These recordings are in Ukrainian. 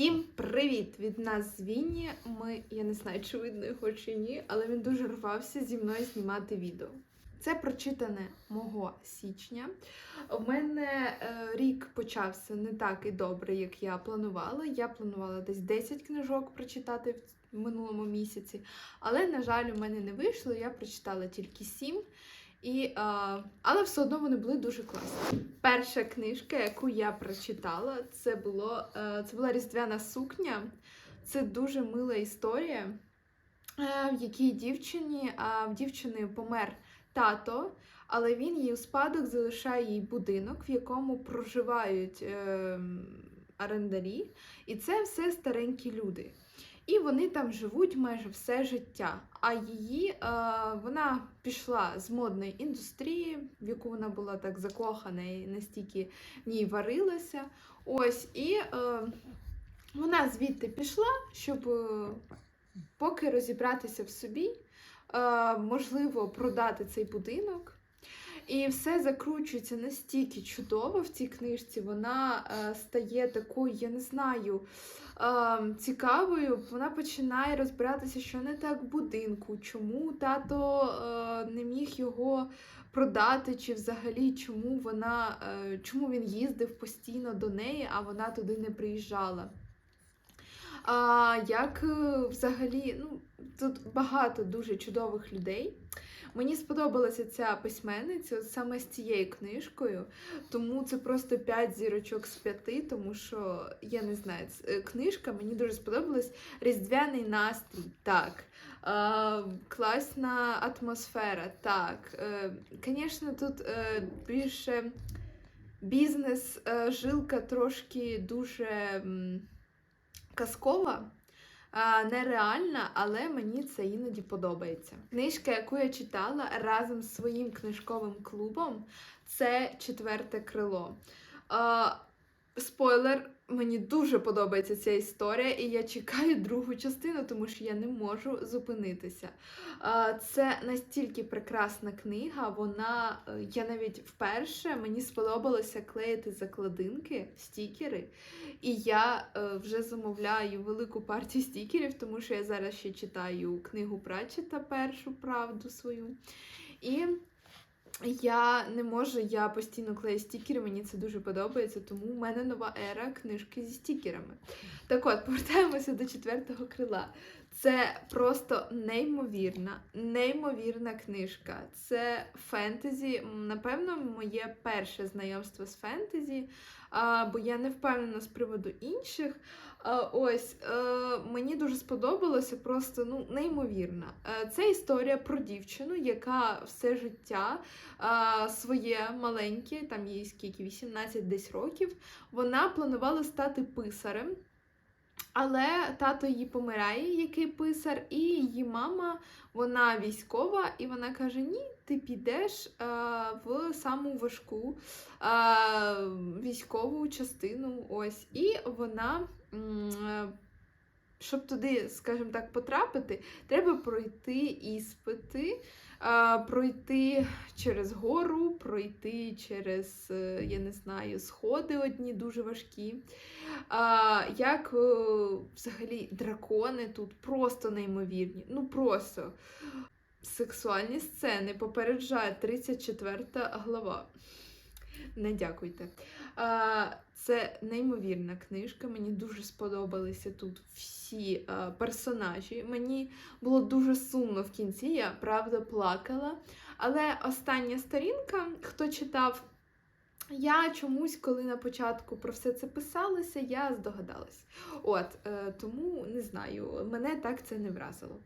Всім привіт! Від нас з Вінні. Ми, я не знаю, чи видно його чи ні, але він дуже рвався зі мною знімати відео. Це прочитане мого січня. У мене е, рік почався не так і добре, як я планувала. Я планувала десь 10 книжок прочитати в минулому місяці, але, на жаль, у мене не вийшло. Я прочитала тільки 7. І, е, але все одно вони були дуже класні. Перша книжка, яку я прочитала, це, було, е, це була Різдвяна сукня. Це дуже мила історія, е, в якій дівчині, а в дівчини помер тато, але він їй у спадок залишає їй будинок, в якому проживають е, орендарі, і це все старенькі люди. І вони там живуть майже все життя. А її е, вона пішла з модної індустрії, в яку вона була так закохана і настільки в ній варилася. Ось, і е, вона звідти пішла, щоб е, поки розібратися в собі, е, можливо, продати цей будинок. І все закручується настільки чудово в цій книжці. Вона е, стає такою, я не знаю, е, цікавою. Вона починає розбиратися, що не так в будинку, чому тато е, не міг його продати, чи взагалі чому вона, е, чому він їздив постійно до неї, а вона туди не приїжджала. А, як е, взагалі, ну, тут багато дуже чудових людей. Мені сподобалася ця письменниця саме з цією книжкою, тому це просто 5 зірочок з 5, тому що я не знаю, е, книжка мені дуже сподобалась. Різдвяний настрій, так. Е, класна атмосфера, так. Е, Звісно, тут е, більше бізнес, е, трошки дуже казкова. Нереальна, але мені це іноді подобається. Книжка, яку я читала разом з своїм книжковим клубом, це четверте крило. Спойлер, мені дуже подобається ця історія, і я чекаю другу частину, тому що я не можу зупинитися. Це настільки прекрасна книга. Вона е, я навіть вперше мені сподобалося клеїти закладинки, стікери. І я е, вже замовляю велику партію стікерів, тому що я зараз ще читаю книгу Пратчета, першу правду свою. І я не можу, я постійно клею стікери, мені це дуже подобається, тому в мене нова ера книжки зі стікерами. Так от, повертаємося до четвертого крила. Це просто неймовірна, неймовірна книжка. Це фентезі. Напевно, моє перше знайомство з фентезі, бо я не впевнена з приводу інших. Ось е, мені дуже сподобалося, просто ну неймовірна. Е, Це історія про дівчину, яка все життя своє маленьке, там їй скільки 18 десь років. Вона планувала стати писарем. Але тато її помирає, який писар, і її мама, вона військова, і вона каже: Ні, ти підеш е, в саму важку е, військову частину. Ось. І вона, щоб туди, скажімо так, потрапити, треба пройти іспити, е, пройти через гору, пройти через, е, я не знаю, сходи одні дуже важкі. Як е, взагалі дракони тут просто неймовірні. Ну просто сексуальні сцени попереджає 34 глава. Не дякуйте. Це неймовірна книжка. Мені дуже сподобалися тут всі персонажі. Мені було дуже сумно в кінці, я правда плакала. Але остання сторінка, хто читав, я чомусь, коли на початку про все це писалося, я здогадалась. От, е, тому не знаю, мене так це не вразило.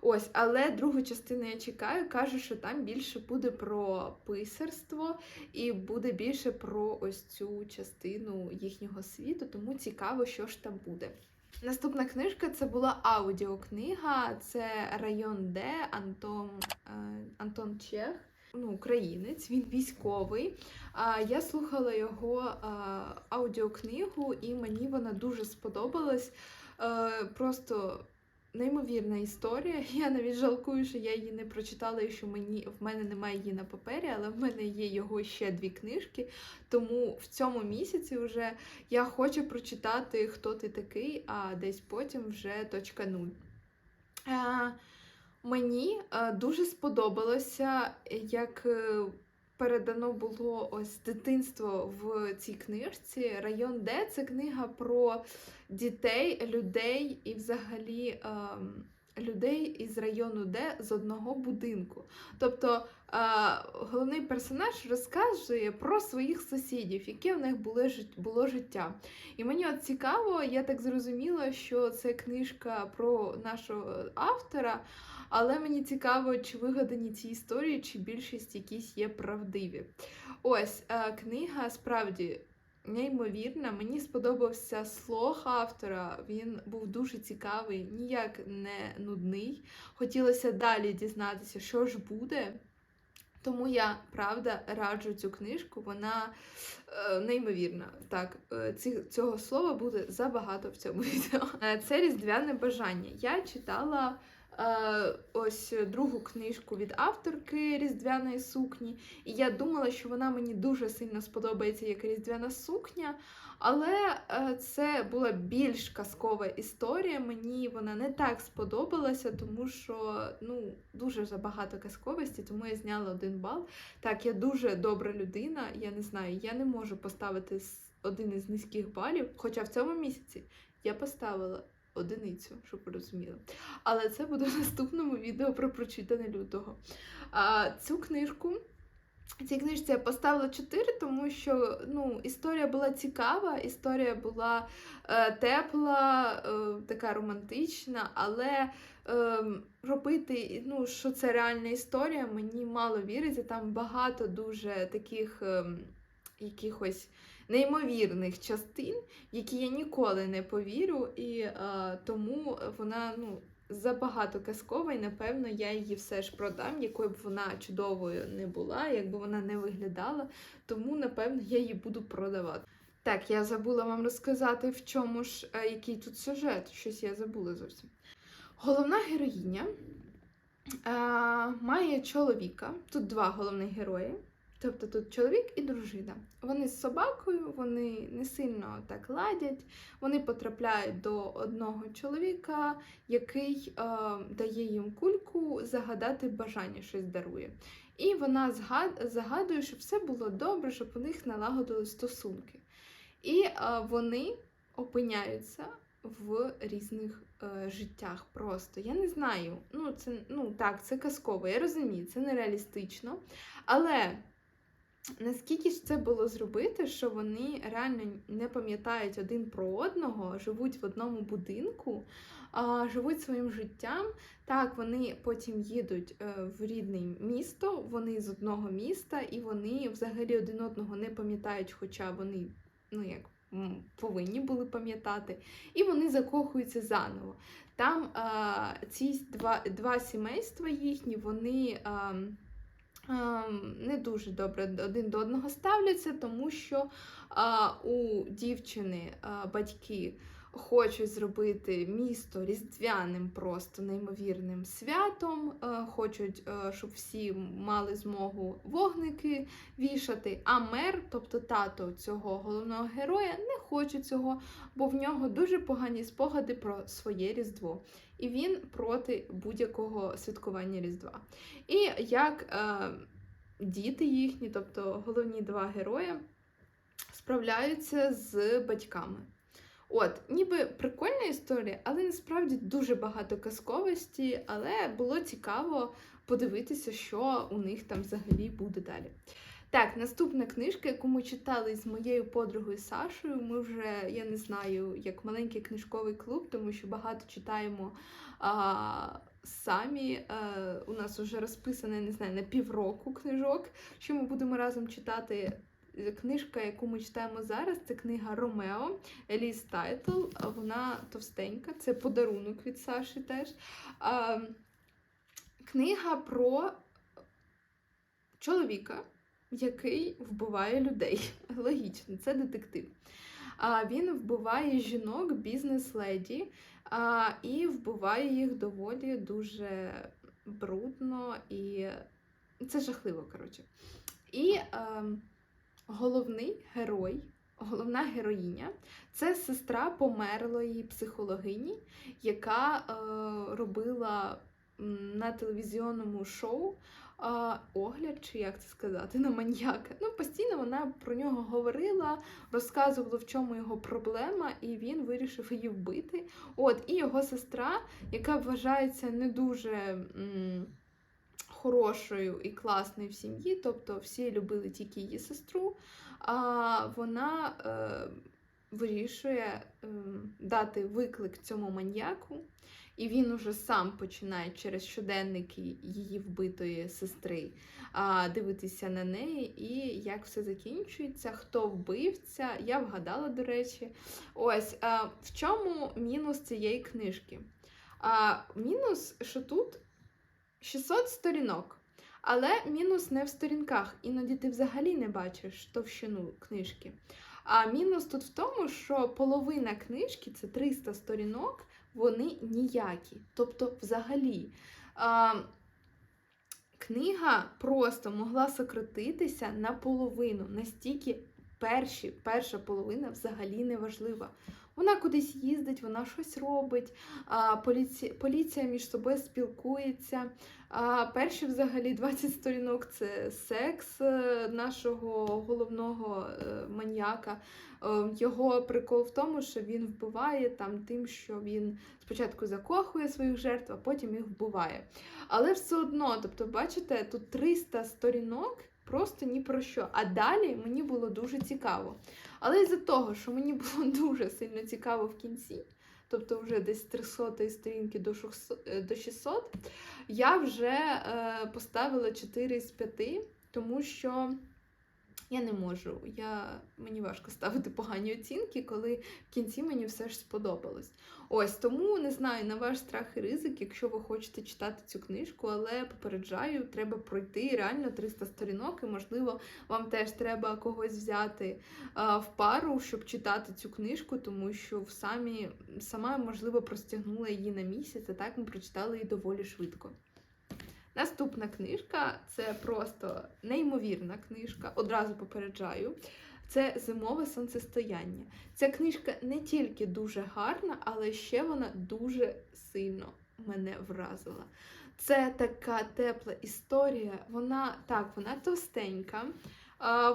Ось, але другу частину я чекаю, кажу, що там більше буде про писарство і буде більше про ось цю частину їхнього світу, тому цікаво, що ж там буде. Наступна книжка це була аудіокнига, це район Д Антон, е, Антон Чех. Ну, українець, він військовий. А, я слухала його аудіокнигу, і мені вона дуже сподобалась. Е, просто неймовірна історія. Я навіть жалкую, що я її не прочитала і що мені в мене немає її на папері, але в мене є його ще дві книжки. Тому в цьому місяці вже я хочу прочитати Хто ти такий, а десь потім вже точка нуль. Мені е, дуже сподобалося, як е, передано було ось дитинство в цій книжці. Район Д це книга про дітей, людей і взагалі ем, людей із району Д з одного будинку. Тобто головний персонаж розказує про своїх сусідів, яке в них було, було життя. І мені от цікаво, я так зрозуміла, що це книжка про нашого автора. Але мені цікаво, чи вигадані ці історії, чи більшість якісь є правдиві. Ось е, книга справді неймовірна. Мені сподобався слог автора. Він був дуже цікавий, ніяк не нудний. Хотілося далі дізнатися, що ж буде. Тому я правда раджу цю книжку, вона е, неймовірна. Так, е, ці, цього слова буде забагато в цьому відео. Е, Це різдвяне бажання. Я читала ось другу книжку від авторки Різдвяної сукні, і я думала, що вона мені дуже сильно сподобається як різдвяна сукня. Але е, це була більш казкова історія. Мені вона не так сподобалася, тому що ну дуже забагато казковості, тому я зняла один бал. Так, я дуже добра людина. Я не знаю, я не можу поставити один із низьких балів. Хоча в цьому місяці я поставила одиницю, щоб ви розуміли. Але це буде в наступному відео про прочитане лютого. А, цю книжку. Цій книжці я поставила 4, тому що ну, історія була цікава, історія була е, тепла, е, така романтична, але е, робити, ну, що це реальна історія, мені мало віриться. Там багато дуже таких е, якихось неймовірних частин, які я ніколи не повірю, і е, тому вона ну, забагато казкова, і напевно я її все ж продам, якою б вона чудовою не була, якби вона не виглядала. Тому, напевно, я її буду продавати. Так, я забула вам розказати, в чому ж е, який тут сюжет. Щось я забула зовсім. Головна героїня е, має чоловіка. Тут два головних герої. Тобто тут чоловік і дружина. Вони з собакою, вони не сильно так ладять. Вони потрапляють до одного чоловіка, який е, дає їм кульку загадати бажання, щось дарує. І вона загадує, щоб все було добре, щоб у них налагодили стосунки. І е, вони опиняються в різних е, життях. Просто я не знаю. Ну, це ну так, це казково. Я розумію, це нереалістично. Але наскільки ж це було зробити, що вони реально не пам'ятають один про одного, живуть в одному будинку, живуть своїм життям. Так, вони потім їдуть е, в рідне місто, вони з одного міста, і вони взагалі один одного не пам'ятають, хоча вони, ну як. Повинні були пам'ятати, і вони закохуються заново. Там ці два, два сімейства їхні, вони а, не дуже добре один до одного ставляться, тому що у дівчини батьки хочуть зробити місто різдвяним, просто неймовірним святом. е, Хочуть, е, щоб всі мали змогу вогники вішати. А мер, тобто тато цього головного героя, не хоче цього, бо в нього дуже погані спогади про своє різдво. І він проти будь-якого святкування Різдва. І як е, діти їхні, тобто головні два герої, справляються з батьками. От, ніби прикольна історія, але насправді дуже багато казковості, але було цікаво подивитися, що у них там взагалі буде далі. Так, наступна книжка, яку ми читали з моєю подругою Сашою. Ми вже, я не знаю, як маленький книжковий клуб, тому що багато читаємо а, самі. А, у нас вже розписано, я не знаю, на півроку книжок, що ми будемо разом читати. Книжка, яку ми читаємо зараз, це книга Ромео Еліс Тайтл. Вона товстенька, це подарунок від Саші теж. А, книга про чоловіка, який вбиває людей. Логічно, це детектив. А, він вбиває жінок, бізнес-леді. а, і вбиває їх доволі дуже брудно і це жахливо, коротше. І е, головний герой, головна героїня це сестра померлої психологині, яка е, робила на телевізіонному шоу огляд, чи як це сказати, на маньяка. Ну, постійно вона про нього говорила, розказувала, в чому його проблема, і він вирішив її вбити. От, і його сестра, яка вважається не дуже. М- Хорошою і класною в сім'ї, тобто всі любили тільки її сестру, а вона е, вирішує е, дати виклик цьому маньяку, і він уже сам починає через щоденники її вбитої сестри а, дивитися на неї, і як все закінчується, хто вбивця. Я вгадала, до речі. Ось а, в чому мінус цієї книжки? А, Мінус, що тут 600 сторінок. Але мінус не в сторінках. Іноді ти взагалі не бачиш товщину книжки. А мінус тут в тому, що половина книжки це 300 сторінок, вони ніякі. Тобто, взагалі, а, книга просто могла сократитися наполовину, настільки перші, перша половина взагалі не важлива. Вона кудись їздить, вона щось робить, поліція, поліція між собою спілкується. Перші взагалі 20 сторінок це секс е, нашого головного е, маньяка. Е, Його прикол в тому, що він вбиває там тим, що він спочатку закохує своїх жертв, а потім їх вбиває. Але все одно, тобто, бачите, тут 300 сторінок. Просто ні про що. А далі мені було дуже цікаво. Але із-за того, що мені було дуже сильно цікаво в кінці, тобто вже десь з 300 сторінки до 600, е, до 600, я вже е, поставила 4 з 5, тому що я не можу. Я, мені важко ставити погані оцінки, коли в кінці мені все ж сподобалось. Ось тому не знаю на ваш страх і ризик, якщо ви хочете читати цю книжку, але попереджаю, треба пройти реально 300 сторінок, і можливо, вам теж треба когось взяти а, в пару, щоб читати цю книжку, тому що в самі сама можливо простягнула її на місяць, а так ми прочитали її доволі швидко. Наступна книжка це просто неймовірна книжка, одразу попереджаю. Це зимове сонцестояння. Ця книжка не тільки дуже гарна, але ще вона дуже сильно мене вразила. Це така тепла історія. Вона так, вона товстенька,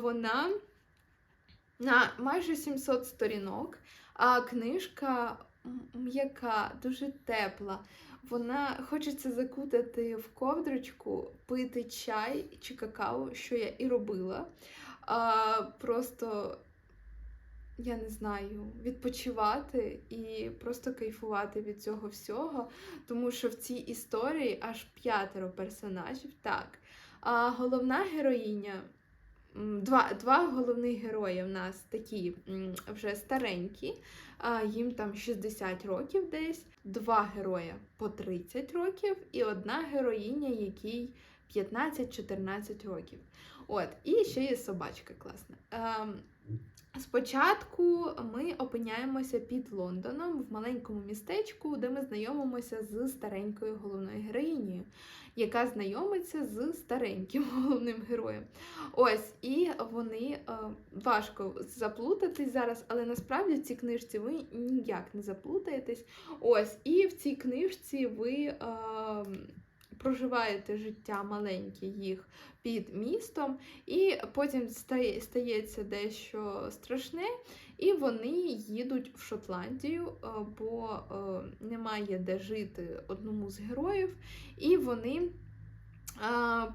вона на майже 700 сторінок, а книжка м'яка, дуже тепла. Вона хочеться закутати в ковдрочку, пити чай чи какао, що я і робила. А, просто, я не знаю, відпочивати і просто кайфувати від цього всього. Тому що в цій історії аж п'ятеро персонажів. Так. А головна героїня. Два, два головних герої в нас такі вже старенькі, їм там 60 років десь, два герої по 30 років, і одна героїня, якій 15-14 років. От, і ще є собачка класна. Спочатку ми опиняємося під Лондоном в маленькому містечку, де ми знайомимося з старенькою головною героїнею, яка знайомиться з стареньким головним героєм. Ось, і вони е, важко заплутатись зараз, але насправді в цій книжці ви ніяк не заплутаєтесь. Ось, і в цій книжці ви. Е, Проживаєте життя маленьке їх під містом, і потім стається дещо страшне, і вони їдуть в Шотландію, е, бо е, немає де жити одному з героїв, і вони е,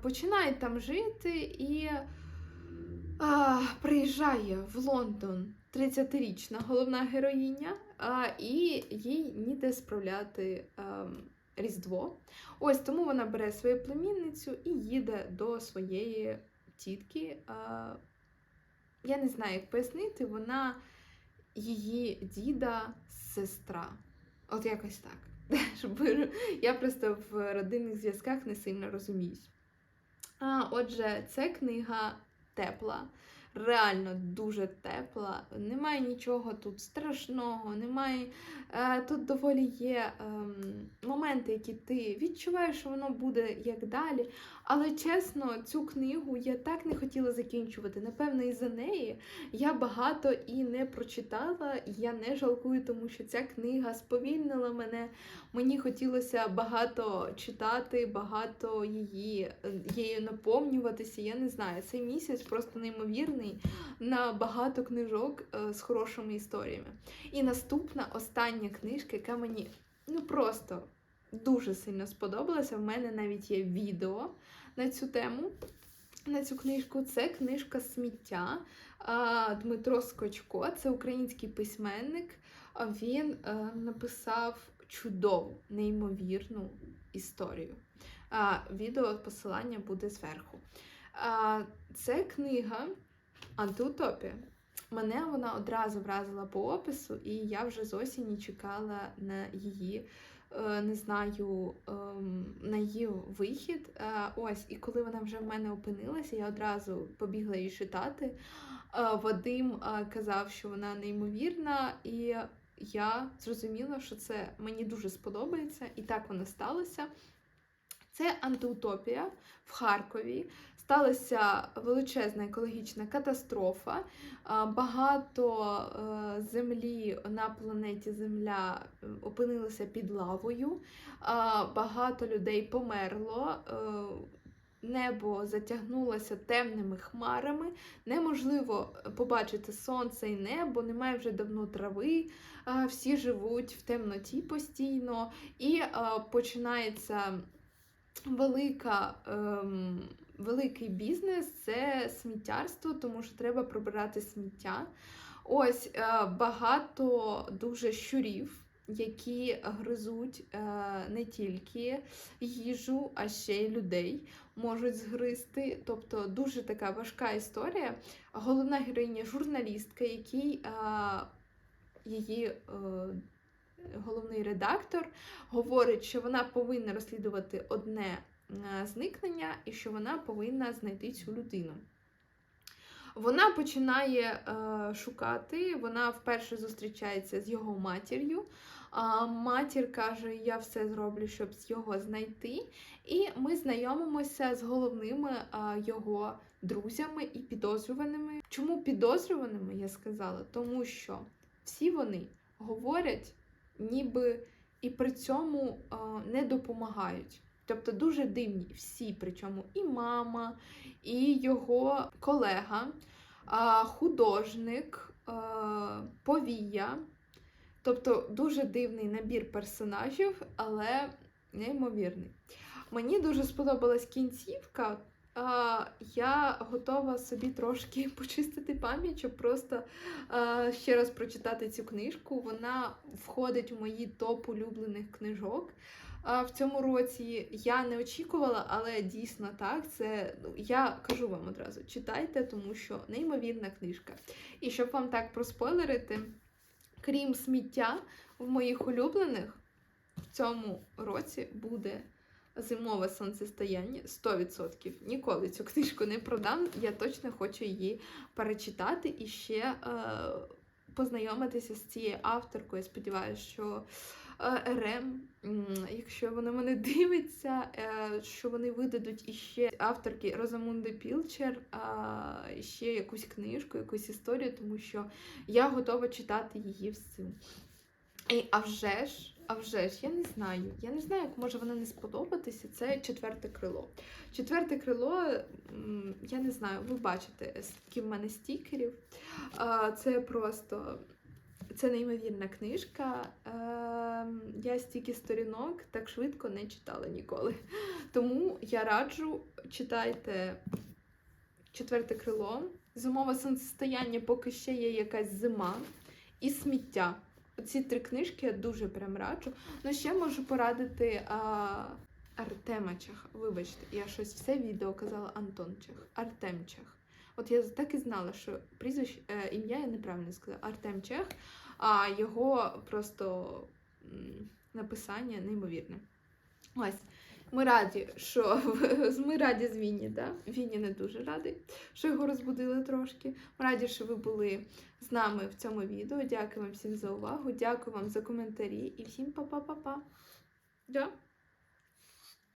починають там жити і приїжджає в Лондон 30-річна головна героїня, і їй ніде справляти. А, Різдво. Ось тому вона бере свою племінницю і їде до своєї тітки. Я не знаю, як пояснити, вона її діда сестра. От якось так. Я просто в родинних зв'язках не сильно розуміюсь. А, отже, це книга тепла. Реально дуже тепла. Немає нічого тут страшного, немає. Е, тут доволі є ем, моменти, які ти відчуваєш, що воно буде як далі. Але чесно, цю книгу я так не хотіла закінчувати. Напевно, із-за неї я багато і не прочитала, я не жалкую, тому що ця книга сповільнила мене. Мені хотілося багато читати, багато її її наповнюватися. Я не знаю, цей місяць просто неймовірний на багато книжок е, з хорошими історіями. І наступна остання книжка, яка мені ну просто дуже сильно сподобалася. В мене навіть є відео на цю тему. На цю книжку це книжка сміття Дмитро Скочко, це український письменник. Він е, написав чудову, неймовірну історію. Відео посилання буде зверху. Це книга Антиутопія. Мене вона одразу вразила по опису, і я вже з осені чекала на її. Е, Не знаю ем, на її вихід. Е, Ось, і коли вона вже в мене опинилася, я одразу побігла її читати. Е, Вадим казав, що вона неймовірна, і я зрозуміла, що це мені дуже сподобається, і так воно сталося. Це антиутопія в Харкові. Сталася величезна екологічна катастрофа. Багато е, землі на планеті Земля е, опинилося під лавою, багато людей померло. е, Небо затягнулося темними хмарами, неможливо побачити сонце і небо, немає вже давно трави, всі живуть в темноті постійно, і починається велика, ем, великий бізнес це сміттярство, тому що треба прибирати сміття. Ось е, багато дуже щурів. Які гризуть е, не тільки їжу, а ще й людей можуть згризти. Тобто дуже така важка історія. Головна героїня журналістка, який е, її головний редактор говорить, що вона повинна розслідувати одне зникнення і що вона повинна знайти цю людину. Вона починає е, шукати, вона вперше зустрічається з його матір'ю. А матір каже: Я все зроблю, щоб його знайти. І ми знайомимося з головними е, його друзями і підозрюваними. Чому підозрюваними, я сказала? Тому що всі вони говорять, ніби і при цьому е, не допомагають. Тобто дуже дивні всі, причому і мама, і його колега, художник, повія. Тобто дуже дивний набір персонажів, але неймовірний. Мені дуже сподобалась кінцівка. А, Я готова собі трошки почистити пам'ять, щоб просто а, ще раз прочитати цю книжку. Вона входить у мої топ улюблених книжок. А, В цьому році я не очікувала, але дійсно так. Це ну, я кажу вам одразу: читайте, тому що неймовірна книжка. І щоб вам так проспойлерити, крім сміття в моїх улюблених, в цьому році буде зимове сонцестояння 100%. Ніколи цю книжку не продам. Я точно хочу її перечитати і ще е, познайомитися з цією авторкою. Я сподіваюся, що. е, РМ, якщо вона мене дивиться, е, що вони видадуть іще авторки Розамунди Пілчер, а, ще якусь книжку, якусь історію, тому що я готова читати її всю. І, а вже ж, а вже ж, я не знаю. Я не знаю, як може вона не сподобатися. Це четверте крило. Четверте крило, я не знаю, ви бачите, скільки в мене стікерів. Це просто це неймовірна книжка. Ем, Я стільки сторінок так швидко не читала ніколи. Тому я раджу читайте четверте крило. Зимове сонцестояння, поки ще є якась зима і сміття. Ці три книжки я дуже прям раджу. Ну, ще можу порадити а, Артема Чех. Вибачте, я щось все відео казала Антон Чех. Артем Чех. От я так і знала, що прізвище е, ім'я я неправильно сказала. Артем Чех, а його просто м, написання неймовірне. Ось. Ми раді, що ми раді з Вінні, да? Вінні не дуже радий, що його розбудили трошки. Ми раді, що ви були з нами в цьому відео. Дякую вам всім за увагу. Дякую вам за коментарі і всім па-па-па-па. Да?